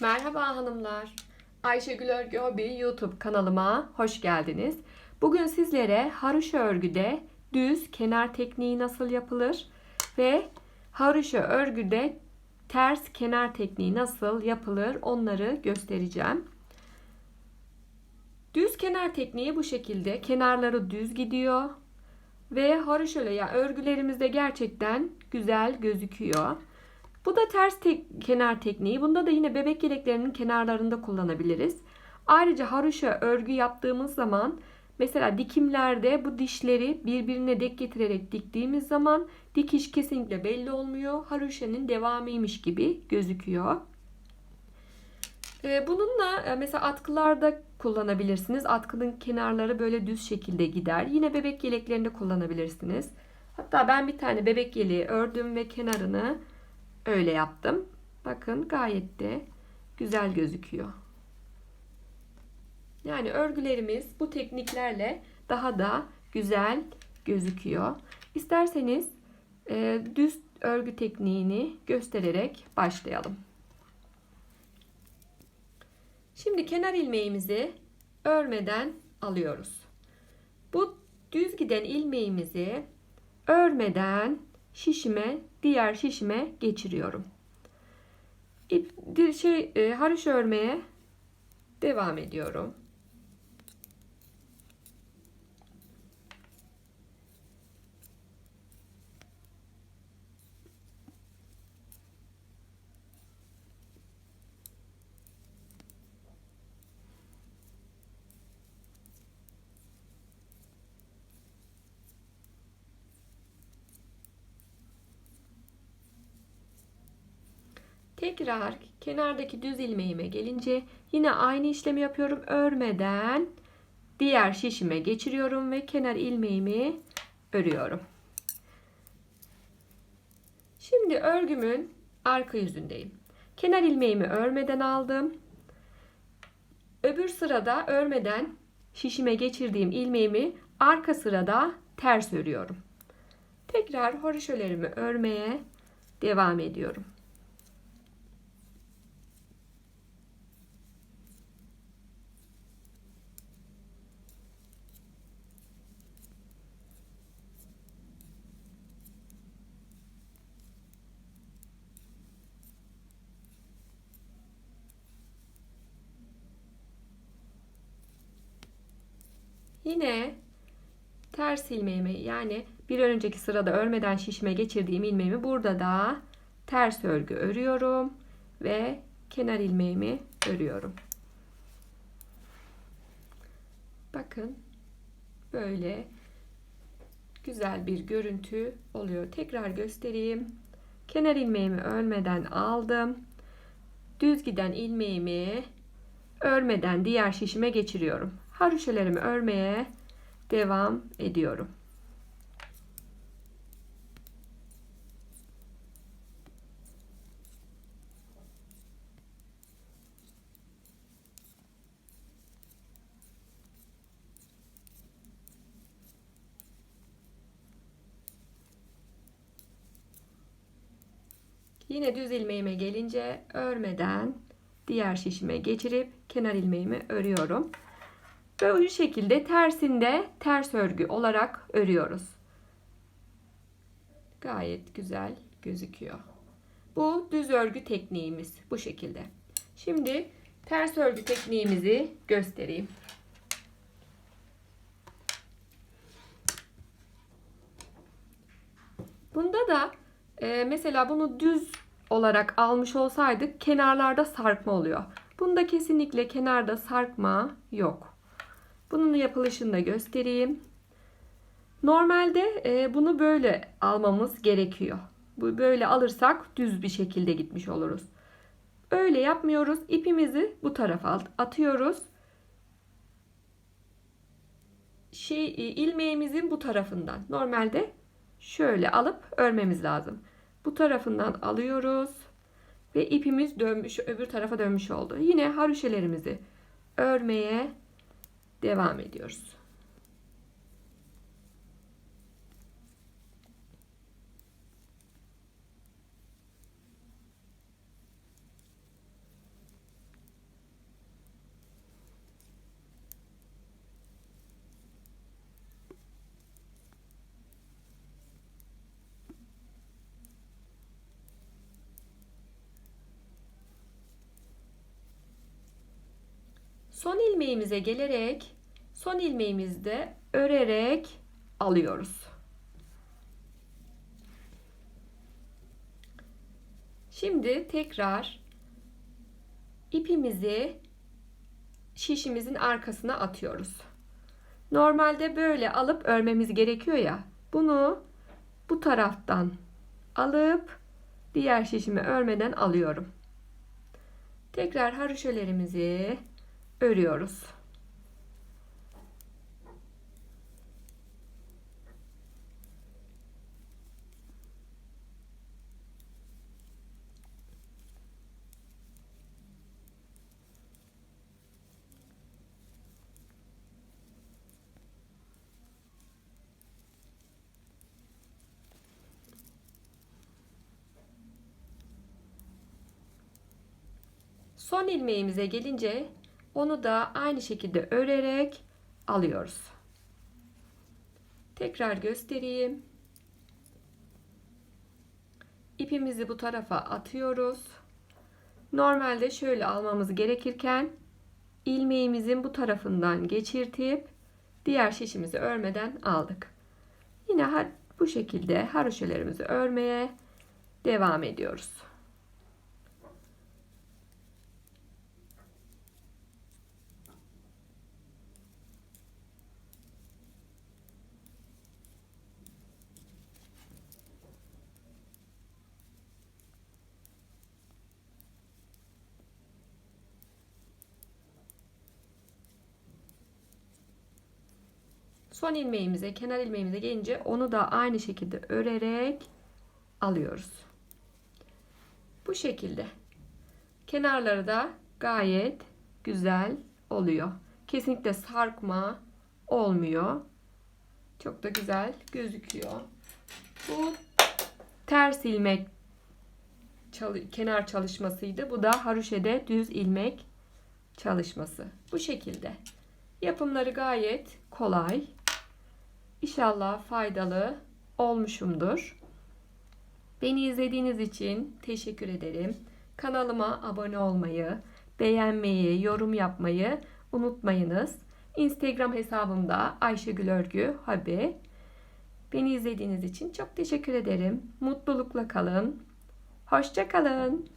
Merhaba hanımlar. Ayşegül Örgü Hobi YouTube kanalıma hoş geldiniz. Bugün sizlere haroşa örgüde düz kenar tekniği nasıl yapılır ve haroşa örgüde ters kenar tekniği nasıl yapılır onları göstereceğim. Düz kenar tekniği bu şekilde. Kenarları düz gidiyor ve haroşa ya örgülerimizde gerçekten güzel gözüküyor. Bu da ters tek, kenar tekniği. Bunda da yine bebek yeleklerinin kenarlarında kullanabiliriz. Ayrıca haroşa örgü yaptığımız zaman mesela dikimlerde bu dişleri birbirine dek getirerek diktiğimiz zaman dikiş kesinlikle belli olmuyor. Haroşanın devamıymış gibi gözüküyor. Ee, bununla e, mesela atkılarda kullanabilirsiniz. Atkının kenarları böyle düz şekilde gider. Yine bebek yeleklerinde kullanabilirsiniz. Hatta ben bir tane bebek yeleği ördüm ve kenarını öyle yaptım. Bakın gayet de güzel gözüküyor. Yani örgülerimiz bu tekniklerle daha da güzel gözüküyor. İsterseniz e, düz örgü tekniğini göstererek başlayalım. Şimdi kenar ilmeğimizi örmeden alıyoruz. Bu düz giden ilmeğimizi örmeden şişime diğer şişime geçiriyorum. İp şey e, haroş örmeye devam ediyorum. Tekrar kenardaki düz ilmeğime gelince yine aynı işlemi yapıyorum. Örmeden diğer şişime geçiriyorum ve kenar ilmeğimi örüyorum. Şimdi örgümün arka yüzündeyim. Kenar ilmeğimi örmeden aldım. Öbür sırada örmeden şişime geçirdiğim ilmeğimi arka sırada ters örüyorum. Tekrar haroşalarımı örmeye devam ediyorum. Yine ters ilmeğimi yani bir önceki sırada örmeden şişme geçirdiğim ilmeğimi burada da ters örgü örüyorum ve kenar ilmeğimi örüyorum. Bakın böyle güzel bir görüntü oluyor. Tekrar göstereyim. Kenar ilmeğimi örmeden aldım. Düz giden ilmeğimi örmeden diğer şişime geçiriyorum haroşalarımı örmeye devam ediyorum. Yine düz ilmeğime gelince örmeden diğer şişime geçirip kenar ilmeğimi örüyorum. Bu şekilde tersinde ters örgü olarak örüyoruz. Gayet güzel gözüküyor. Bu düz örgü tekniğimiz bu şekilde. Şimdi ters örgü tekniğimizi göstereyim. Bunda da e, mesela bunu düz olarak almış olsaydık kenarlarda sarkma oluyor. Bunda kesinlikle kenarda sarkma yok. Bunun yapılışını da göstereyim. Normalde e, bunu böyle almamız gerekiyor. Bu böyle alırsak düz bir şekilde gitmiş oluruz. Öyle yapmıyoruz. İpimizi bu tarafa atıyoruz. Şey e, ilmeğimizin bu tarafından normalde şöyle alıp örmemiz lazım. Bu tarafından alıyoruz ve ipimiz dönmüş öbür tarafa dönmüş oldu. Yine haroşelerimizi örmeye devam ediyoruz. Son ilmeğimize gelerek son ilmeğimizde örerek alıyoruz. Şimdi tekrar ipimizi şişimizin arkasına atıyoruz. Normalde böyle alıp örmemiz gerekiyor ya. Bunu bu taraftan alıp diğer şişimi örmeden alıyorum. Tekrar haroşalarımızı örüyoruz. Son ilmeğimize gelince onu da aynı şekilde örerek alıyoruz. Tekrar göstereyim. İpimizi bu tarafa atıyoruz. Normalde şöyle almamız gerekirken ilmeğimizin bu tarafından geçirtip diğer şişimizi örmeden aldık. Yine bu şekilde haroşalarımızı örmeye devam ediyoruz. Son ilmeğimize, kenar ilmeğimize gelince onu da aynı şekilde örerek alıyoruz. Bu şekilde. Kenarları da gayet güzel oluyor. Kesinlikle sarkma olmuyor. Çok da güzel gözüküyor. Bu ters ilmek kenar çalışmasıydı. Bu da haroşede düz ilmek çalışması. Bu şekilde. Yapımları gayet kolay. İnşallah faydalı olmuşumdur. Beni izlediğiniz için teşekkür ederim. Kanalıma abone olmayı, beğenmeyi, yorum yapmayı unutmayınız. Instagram hesabımda Ayşegül Örgü Habi. Beni izlediğiniz için çok teşekkür ederim. Mutlulukla kalın. Hoşça kalın.